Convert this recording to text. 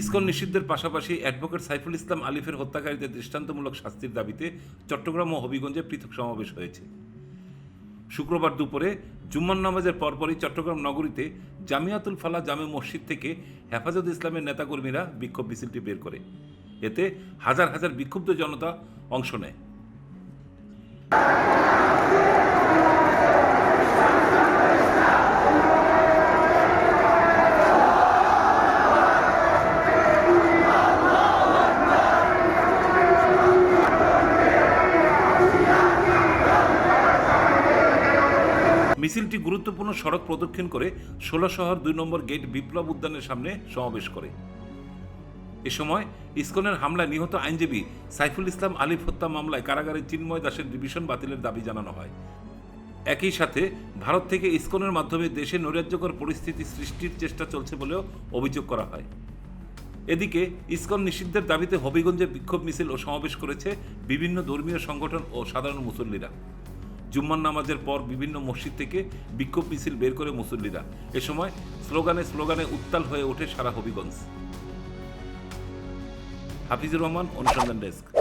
ISKCON নিষিদ্ধের পাশাপাশি advocate Saiful Islam আলিফের হত্যাকারীদের দৃষ্টান্তমূলক শাস্তির দাবিতে চট্টগ্রাম ও হবিগঞ্জে পৃথক সমাবেশ হয়েছে। শুক্রবার দুপুরে জুম্মান নামাজের পরপরই চট্টগ্রাম নগরীতে জামিয়াতুল ফালা জামে মসজিদ থেকে হেফাজত ইসলামের নেতাকর্মীরা বিক্ষোভ মিছিলটি বের করে। এতে হাজার হাজার বিক্ষুব্ধ জনতা অংশ নেয়। মিছিলটি গুরুত্বপূর্ণ সড়ক প্রদক্ষিণ করে ষোলো শহর দুই নম্বর গেট বিপ্লব উদ্যানের সামনে সমাবেশ করে। এ সময় ইসকনের হামলায় নিহত আইনজীবী সাইফুল ইসলাম আলিফ হত্যা মামলায় কারাগারে চিন্ময় দাসের ডিভিশন বাতিলের দাবি জানানো হয়। একই সাথে ভারত থেকে ইসকনের মাধ্যমে দেশে নৈরাজ্যকর পরিস্থিতি সৃষ্টির চেষ্টা চলছে বলেও অভিযোগ করা হয়। এদিকে ইসকন নিষিদ্ধের দাবিতে হবিগঞ্জে বিক্ষোভ মিছিল ও সমাবেশ করেছে বিভিন্ন ধর্মীয় সংগঠন ও সাধারণ মুসল্লিরা। জুম্মান নামাজের পর বিভিন্ন মসজিদ থেকে বিক্ষোভ মিছিল বের করে মুসল্লিরা। এ সময় স্লোগানে স্লোগানে উত্তাল হয়ে ওঠে সারা হবিগঞ্জ। হাফিজুর রহমান, অনুসন্ধান ডেস্ক।